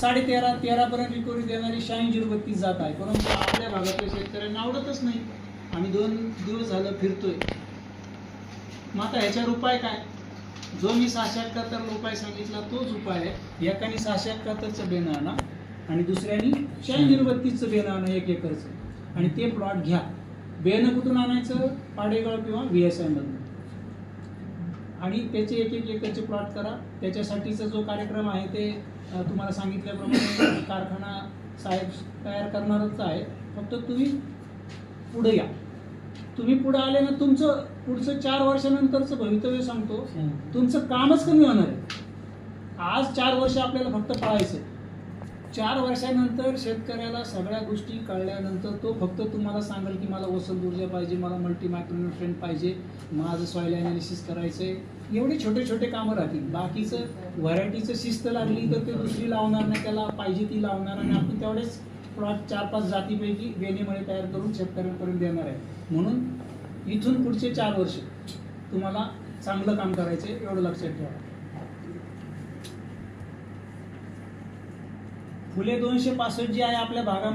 साडे तेरा तेरा पर्यंत रिकव्हरी देणारी शहाऐंशी रुपये तीस जात आहे. परंतु आपल्या भागातल्या शेतकऱ्यांना आवडतच नाही. आम्ही दोन दिवस झालं फिरतोय. मग आता ह्याच्यावर उपाय काय? जो मी सहाशे एकाहत्तर उपाय सांगितला तोच उपाय आहे. एकाने सहाशे एकाहत्तरचं बेणं आणा आणि दुसऱ्यानी शहाऐंशी रुपये तीसचं बेणं आणा एक एकरचं. आणि ते प्लॉट घ्या. बेणं कुठून आणायचं? पाडेगाव किंवा व्ही एस आयमधून आणि त्याचे एक एक एकरचे प्लॉट करा. त्याच्यासाठीचा जो कार्यक्रम आहे ते तुम्हाला सांगितल्याप्रमाणे कारखाना साहेब तयार करणारच आहे. फक्त तुम्ही पुढे या. तुम्ही पुढे आले ना तुमचं पुढचं चार वर्षानंतरचं भवितव्य सांगतो. तुमचं कामच कमी होणार आहे. आज चार वर्ष आपल्याला फक्त पळायचं. चार वर्षानंतर शेतकऱ्याला सगळ्या गोष्टी कळल्यानंतर तो फक्त तुम्हाला सांगेल की मला वसंत ऊर्जा पाहिजे मला मल्टी मायक्रोन्युट्रेंट पाहिजे माझं सॉईल अनालिसिस करायचं आहे एवढे छोटे छोटे कामं राहतील. बाकीचं व्हरायटीचं शिस्त लागली तर ते दुसरी लावणार नाही त्याला पाहिजे ती लावणार आणि आपण तेवढेच प्लॉट चार पाच जातीपैकी बेनेमळे तयार करून शेतकऱ्यांपर्यंत देणार आहे. म्हणून इथून पुढचे चार वर्ष तुम्हाला चांगलं काम करायचं एवढं लक्षात ठेवा. फुले दोनशे पासष्ट जी आहे आपल्या भागामध्ये